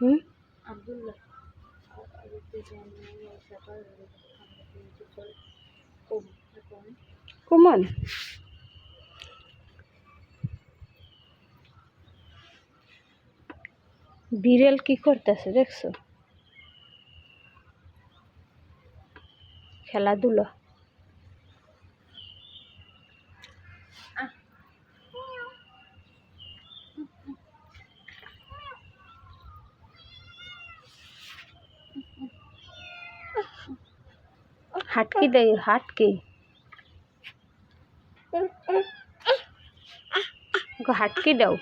হুম? আব্দুল্লাহ বিড়াল কি করতেছে দেখছ? খেলাধুলা। হাটকি দেয় হাটকি। হাটকি দাও।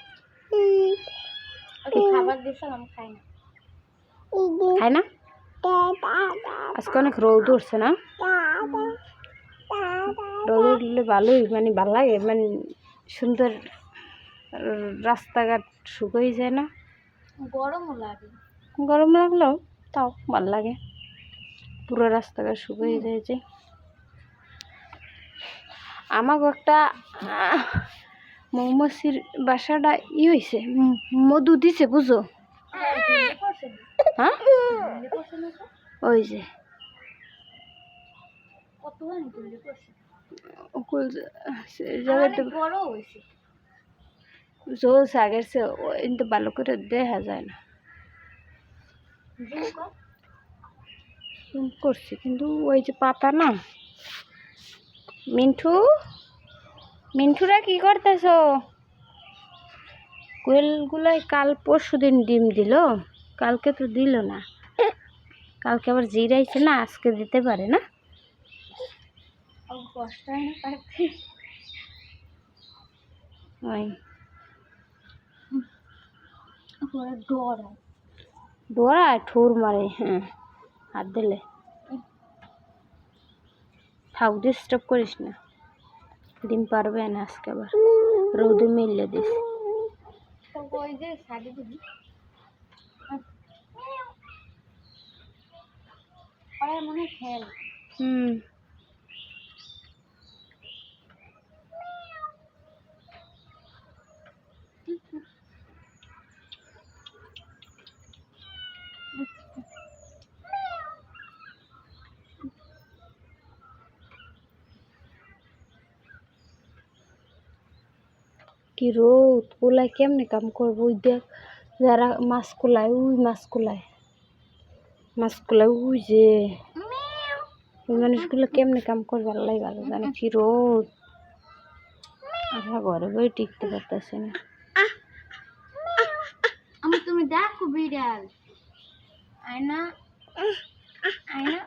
খায় না। আজকে অনেক রোদ উঠছে না? রোদ উঠলে ভালোই মানে ভালো লাগে মানে সুন্দর রাস্তাঘাট শুকিয়ে যায় না? গরমও লাগে। গরম লাগলেও তাও ভালো লাগে পুরো রাস্তাঘাট শুকিয়ে যায় যে। আমাকে একটা মৌমাছির বাসাটা ই হয়েছে মধু দিছে বুঝো? হ্যাঁ? ওই যে। জোর আগের সে কিন্তু ভালো করে দেখা যায় না। করছি কিন্তু ওই যে পাতা না। মিন্টু? মিন্টুরা কি করতেছ? কোয়েলগুলাই কাল পরশু দিন ডিম দিল কালকে তো দিল না। কালকে আবার জিরাইছে না আজকে দিতে পারে না। কষ্ট হয় ডর ঠোর মারে হ্যাঁ। হাত দিলে। থাক ডিস্টার্ব করিস না। ডিম পারবে না আজকে আবার। রৌদু মিললে দিস। হুম। কি রোদ? পোলায় কেমনে কাম করব? ওই দেখ, যারা মাছ কুলায় ওই মাছ কুলায়। মাছ কুলায় ওই যে। ওই মানুষগুলো কেমনে কাম করবে? আল্লাহ ভালো জানে কি রোদ। আমরা ঘরে বই টিকতে পারতেছি না। তুমি দেখো বিড়াল। আয়না আয়না।